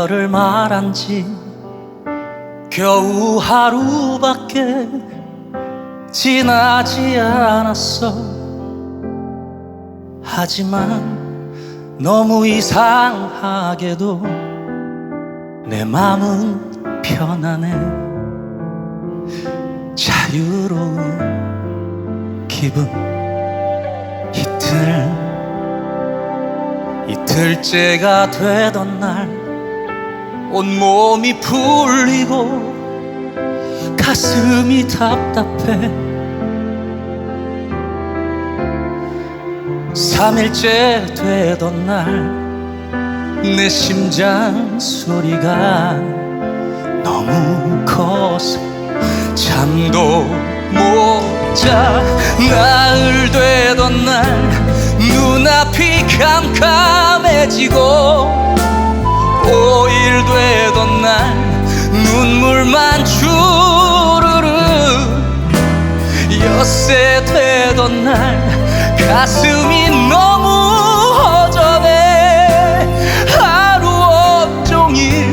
이별을 말한 지 겨우 하루밖에 지나지 않았어. 하지만 너무 이상하게도 내 맘은 편안해. 자유로운 기분. 이틀 이틀째가 되던 날 온몸이 풀리고 가슴이 답답해. 3일째 되던 날 내 심장 소리가 너무 커서 잠도 못 자. 나흘 되던 날 눈앞이 캄캄해지고 눈물만 주르르 엿새 되던 날 가슴이 너무 허전해. 하루 온종일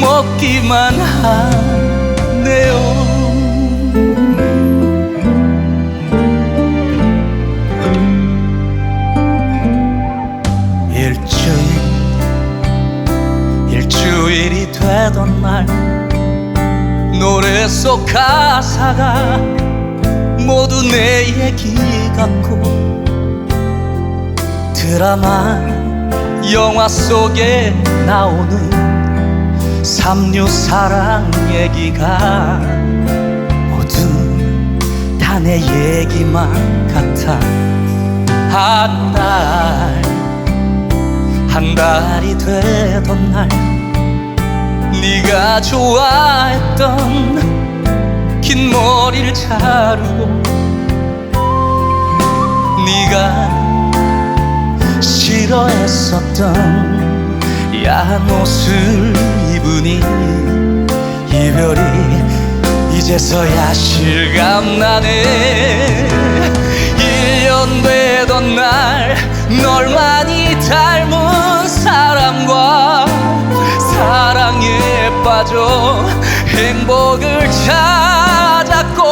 먹기만 하 속 가사가 모두 내 얘기 같고 드라마 영화 속에 나오는 삼류 사랑 얘기가 모두 다 내 얘기만 같아. 한 달, 한 달이 되던 날 네가 좋아했던 긴 머리를 자르고 네가 싫어했었던 야한 옷을 입으니 이별이 이제서야 실감나네. 1년 되던 날 널 많이 닮 행복을 찾았고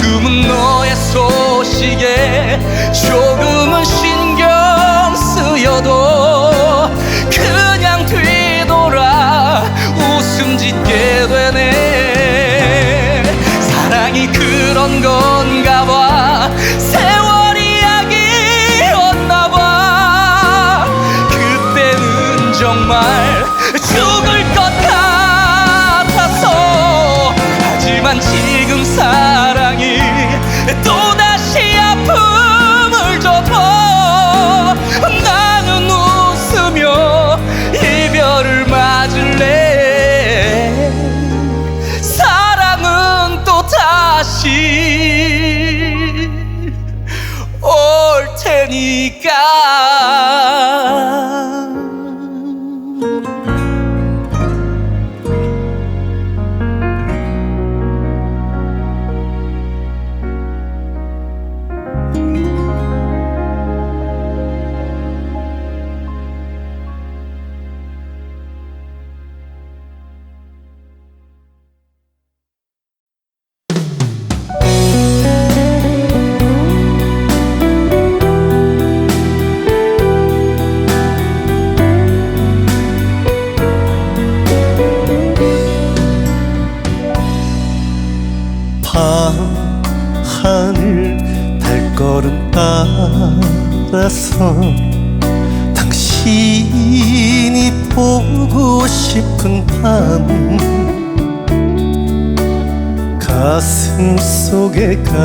가끔은 너의 소식에 조금은 신경 쓰여도 그냥 뒤돌아 웃음 짓게 되네. 사랑이 그런 건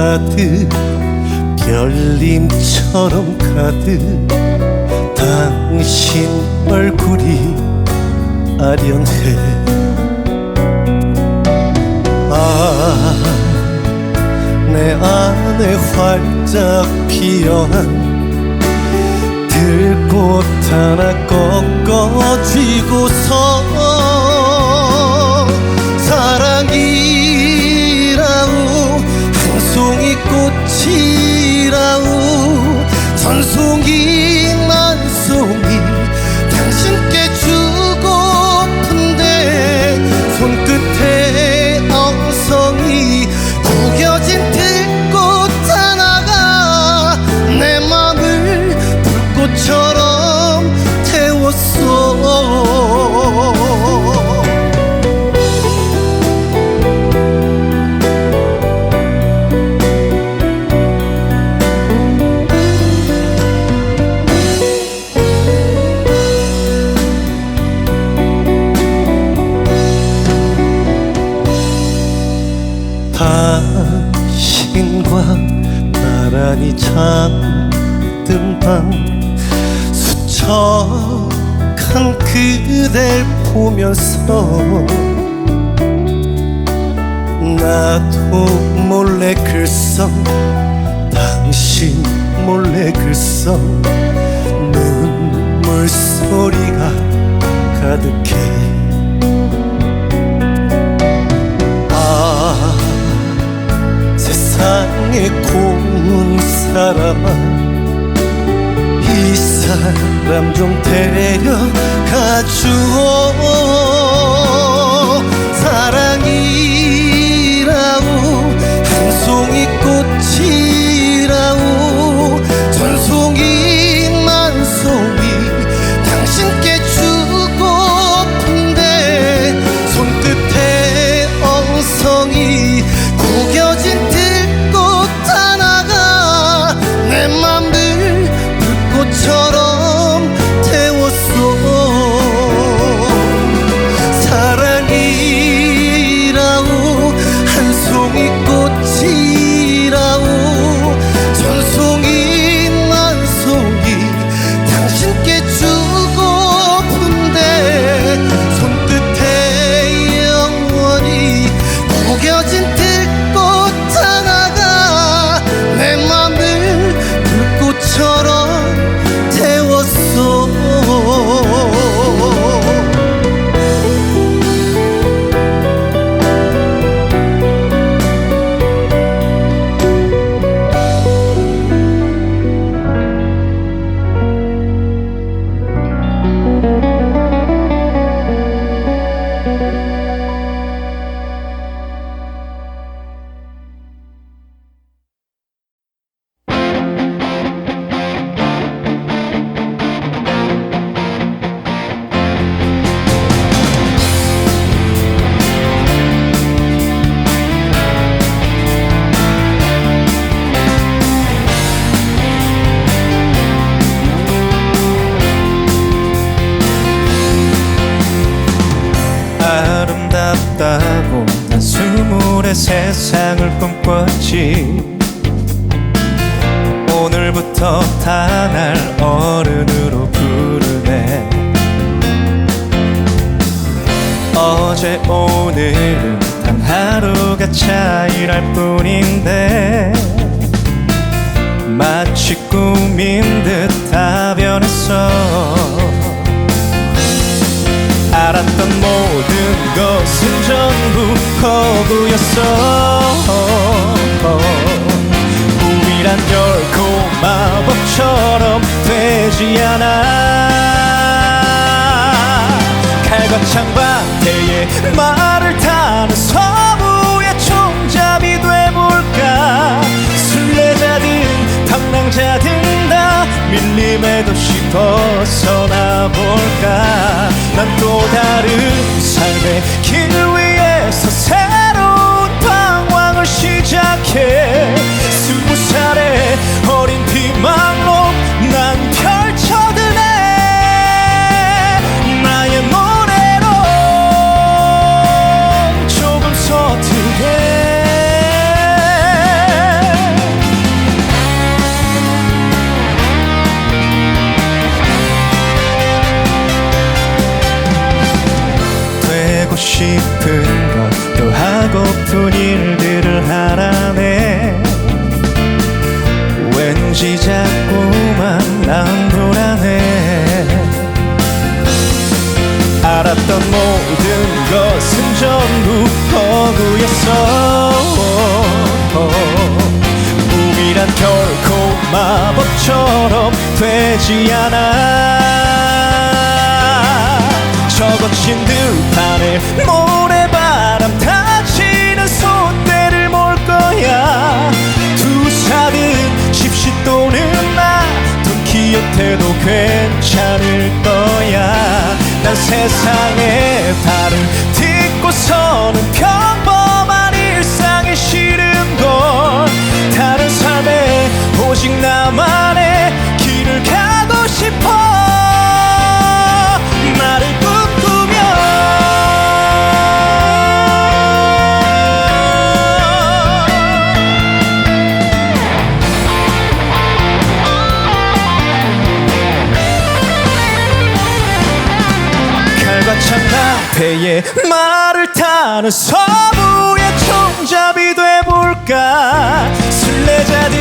가득 별님처럼 가득 당신 얼굴이 아련해. 아 내 안에 활짝 피어난 들꽃 하나 꺾어쥐고서 사랑이라우 한 송이 꽃이라우. 전송이 만 송이 수척한 그댈 보면서 나도 몰래 글썽 당신 몰래 글썽. 눈물 소리가 가득해. 아 세상에 고운 사람아 이 사람 좀 데려가 주오 사랑이라우 한 송이 꽃이라우 전부 허구였어. 우리란 결코 마법처럼 되지 않아. 칼과 창밖에 말을 타는 서부의 총잡이 돼볼까? 순례자든 탐낭자든 다 밀림의 도시 벗어나 볼까? 난 또 다른 삶의 길 위에 서 전부 허구였어. 우리란 결코 마법처럼 되지 않아. 적어친 들판에 모래바람 타치는 손대를 몰 거야. 두사든 집시 또는 나. 돈키호테도 괜찮을 거야 난 세상의 발을 딛고 서는 평범한 일상이 싫은 걸 다른 삶에 오직 나만의 타는 서부의 총잡이 돼볼까? 술래자든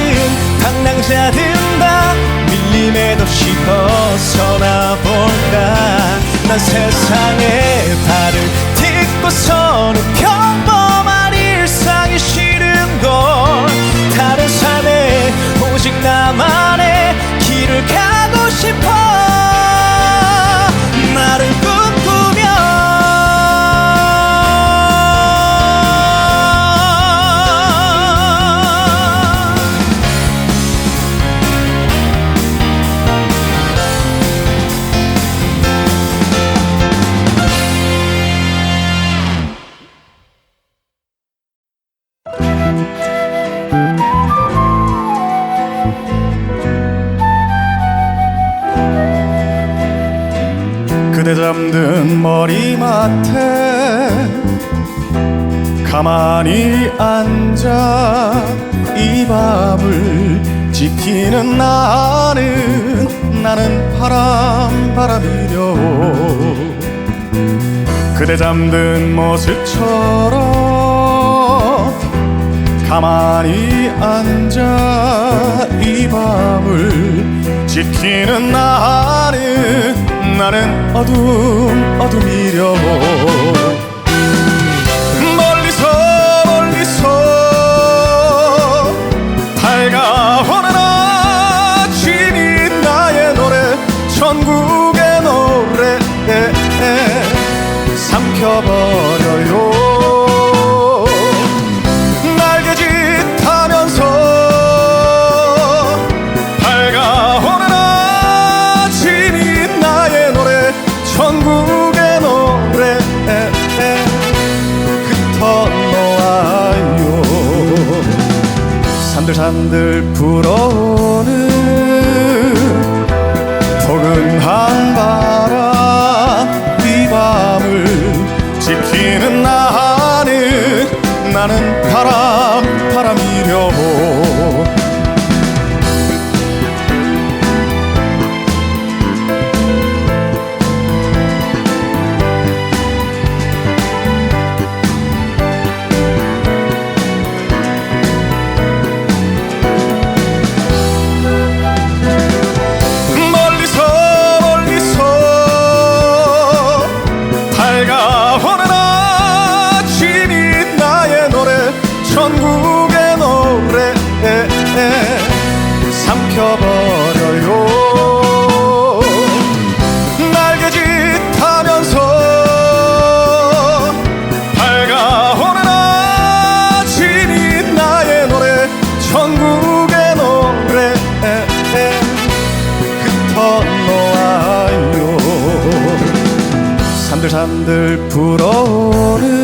방랑자든 다 밀림에도 씹어서나 볼까? 난 세상의 발을 딛고 서는 평범 앉아 이 밤을 지키는 나는 나는 바람 바람이려. 그대 잠든 모습처럼 가만히 앉아 이 밤을 지키는 나는 나는 어둠 어둠이려 삼켜버려요. 날개짓 하면서 밝아오는 아침이 나의 노래 전국의 노래. 흩어놓아요. 산들산들 불어오는 포근한 바 지키는 나는 나는 바람 바람이려 멀 산들산들 불어오는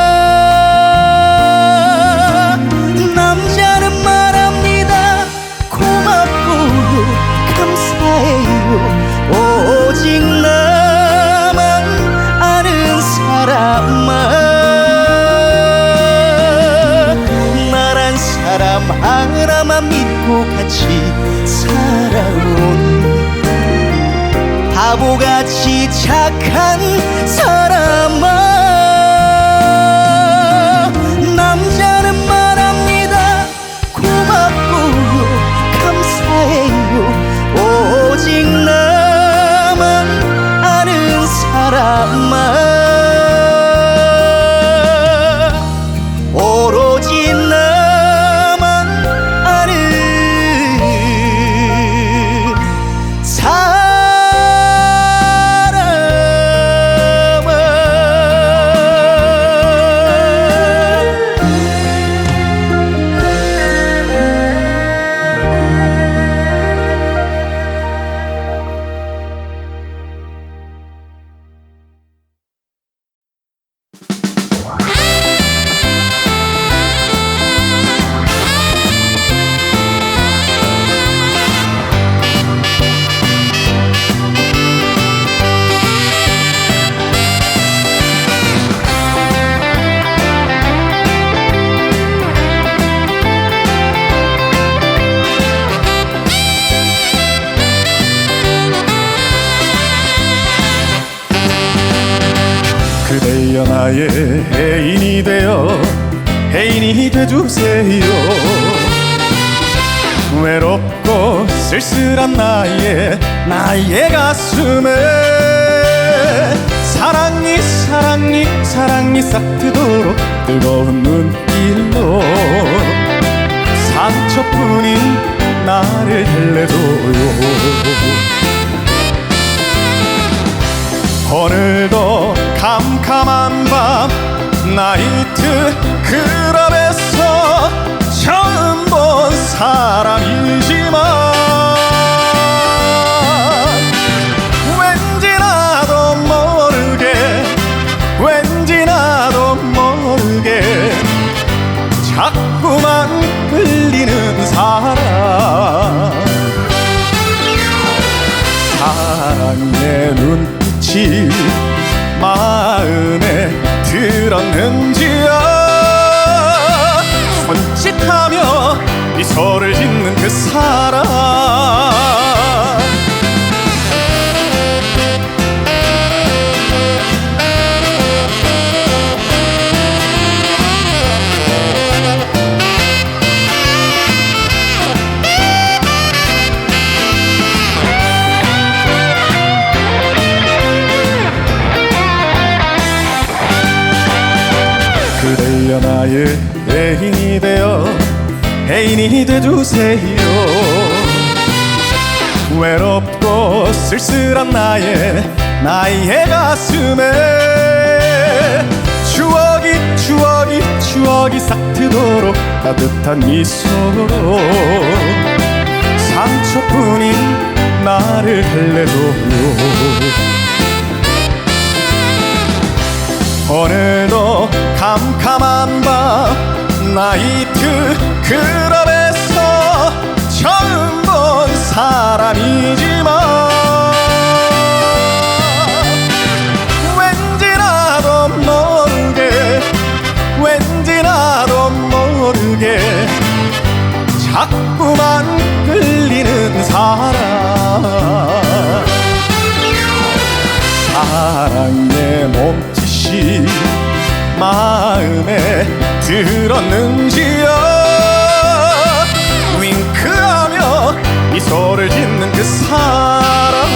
바보같이 착한 애인이 돼주세요. 외롭고 쓸쓸한 나의 나의 가슴에 사랑이 사랑이 사랑이 싹트도록 뜨거운 눈길로 상처뿐인 나를 달래줘요. 오늘도 캄캄한 밤 나이트 클럽에서 처음 본 사람이지만 왠지 나도 모르게 왠지 나도 모르게 자꾸만 끌리는 사람. 사랑의 눈빛이 마음에 들었는지야 손짓하며 미소를 짓는 그 사람 애인이 돼주세요. 외롭고 쓸쓸한 나의 나의 가슴에 추억이 추억이 싹 트도록 따뜻한 미소로 상처뿐인 나를 달래줘요 오늘도 캄캄한 밤 나이트 클럽에서 처음 본 사람이지만 왠지 나도 모르게 왠지 나도 모르게 자꾸만 끌리는 사람. 사랑의 몸짓이 마음에 들었는지요? 윙크하며 미소를 짓는 그 사람